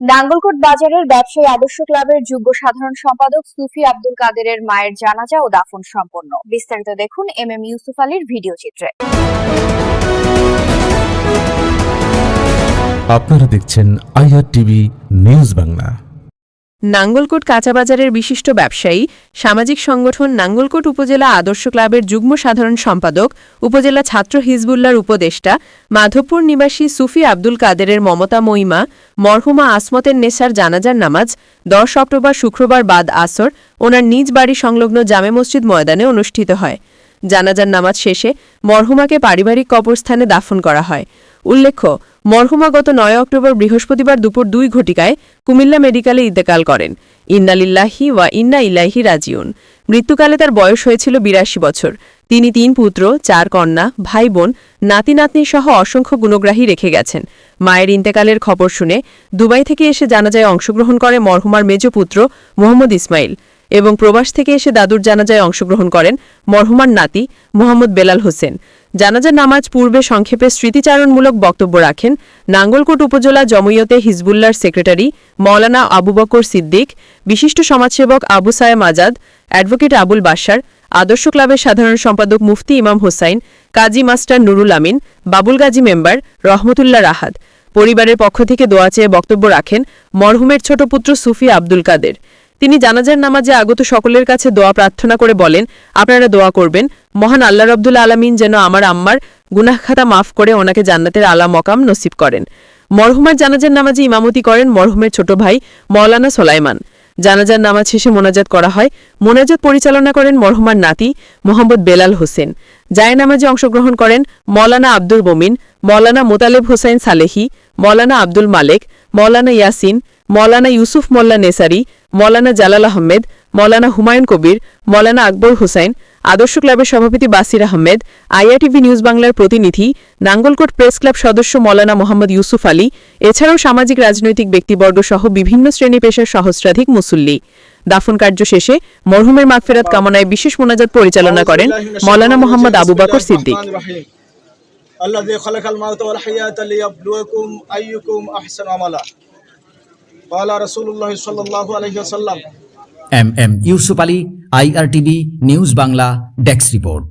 নাঙ্গলকোট বাজারের ব্যবসায়ী আদর্শ ক্লাবের যোগ্য সাধারণ সম্পাদক সুফি আব্দুল কাদেরের মায়ের জানাজা ও দাফন সম্পন্ন। বিস্তারিত দেখুন এম এম ইউসুফ আলীর ভিডিও চিত্রে। আপনারা দেখছেন IR TV news Bangla. Nangalkot কাঁচাবাজারের বিশিষ্ট ব্যবসায়ী, সামাজিক সংগঠন নাঙ্গলকোট উপজেলা আদর্শ ক্লাবের যুগ্ম সাধারণ সম্পাদক, উপজেলা ছাত্র হিজবুল্লার উপদেষ্টা, মাধবপুর নিবাসী সুফি আব্দুল কাদেরের মমতা মহিমা, মরহুমা আসমতের নেসার জানাজার নামাজ, দশ অক্টোবর শুক্রবার বাদ আসর, ওনার নিজ বাড়ি সংলগ্ন জামে মসজিদ ময়দানে অনুষ্ঠিত হয়। জানাজার নামাজ শেষে মরহুমাকে পারিবারিক কবরস্থানে দাফন করা হয়। উল্লেখ্য, মরহুমা গত নয় অক্টোবর বৃহস্পতিবার দুপুর দুই ঘটিকায় কুমিল্লা মেডিকেলে ইন্তেকাল করেন। ইন্নালিল্লাহি ওয়া ইন্না ইল্লাহি রাজিউন। মৃত্যুকালে তার বয়স হয়েছিল বিরাশি বছর। তিনি তিন পুত্র, চার কন্যা, ভাই বোন, নাতি নাতনি সহ অসংখ্য গুণগ্রাহী রেখে গেছেন। মায়ের ইন্তেকালের খবর শুনে দুবাই থেকে এসে জানাজায় অংশগ্রহণ করে মরহুমার মেজ পুত্র মোহাম্মদ ইসমাইল। এবং প্রবাস থেকে এসে দাদুর জানাজায় অংশগ্রহণ করেন মরহুমার নাতি মোহাম্মদ বেলাল হোসেন। জানাজার নামাজ পূর্বে সংক্ষেপে স্মৃতিচারণমূলক বক্তব্য রাখেন নাঙ্গলকোট উপজেলা জমইয়তে হিজবুল্লার সেক্রেটারি মৌলানা আবু বকর সিদ্দিক, বিশিষ্ট সমাজসেবক আবু সায়েম আজাদ, অ্যাডভোকেট আবুল বাশার, আদর্শ ক্লাবের সাধারণ সম্পাদক মুফতি ইমাম হোসাইন, কাজী মাস্টার নুরুল আমিন, বাবুল গাজী মেম্বার রহমতুল্লাহ রাহাত। পরিবারের পক্ষ থেকে দোয়া চেয়ে বক্তব্য রাখেন মরহুমের ছোট পুত্র সুফি আব্দুল কাদের। তিনি জানাজার নামাজে আগত সকলের কাছে দোয়া প্রার্থনা করে বলেন, আপনারা দোয়া করবেন। মহান আল্লাহ রব্দুল আলমিন যেন আমার আম্মার গুনাহখাতা মাফ করে ওনাকে জান্নাতের আলা মকাম নসিব করেন। মরহুমার জানাজার নামাজে ইমামতি করেন মরহুমের ছোট ভাই মৌলানা সোলাইমান। জানাজার নামাজ শেষে মোনাজাত করা হয়। মোনাজাত পরিচালনা করেন মরহুমার নাতি মোহাম্মদ বেলাল হোসেন। জায় নামাজে অংশগ্রহণ করেন মৌলানা আব্দুল বমিন মৌলানা মোতালেব হোসাইন সালেহি মৌলানা আব্দুল মালেক মৌলানা ইয়াসিন মৌলানা ইউসুফ মোল্লা নেসারি মৌলানা জালাল আহমেদ মৌলানা হুমায়ুন কবির মৌলানা আকবর হুসাইন আদর্শ ক্লাবের সভাপতি বাসির আহমেদ আইআরটিভি নিউজ বাংলার প্রতিনিধি নাঙ্গলকোট প্রেস ক্লাব সদস্য মৌলানা মোহাম্মদ ইউসুফ আলী এছাড়াও সামাজিক রাজনৈতিক ব্যক্তিবর্গ সহ বিভিন্ন শ্রেণী পেশার সহস্রাধিক মুসল্লি দাফন কার্য শেষে মরহুমের মাগফেরাত কামনায় বিশেষ মোনাজাত পরিচালনা করেন Maulana Mohammad Abu Bakar Siddique الذي خلق الموت والحياة ليبلوكم أيكم أحسن عملا M M Yusuf Ali IRTV news Bangla desk report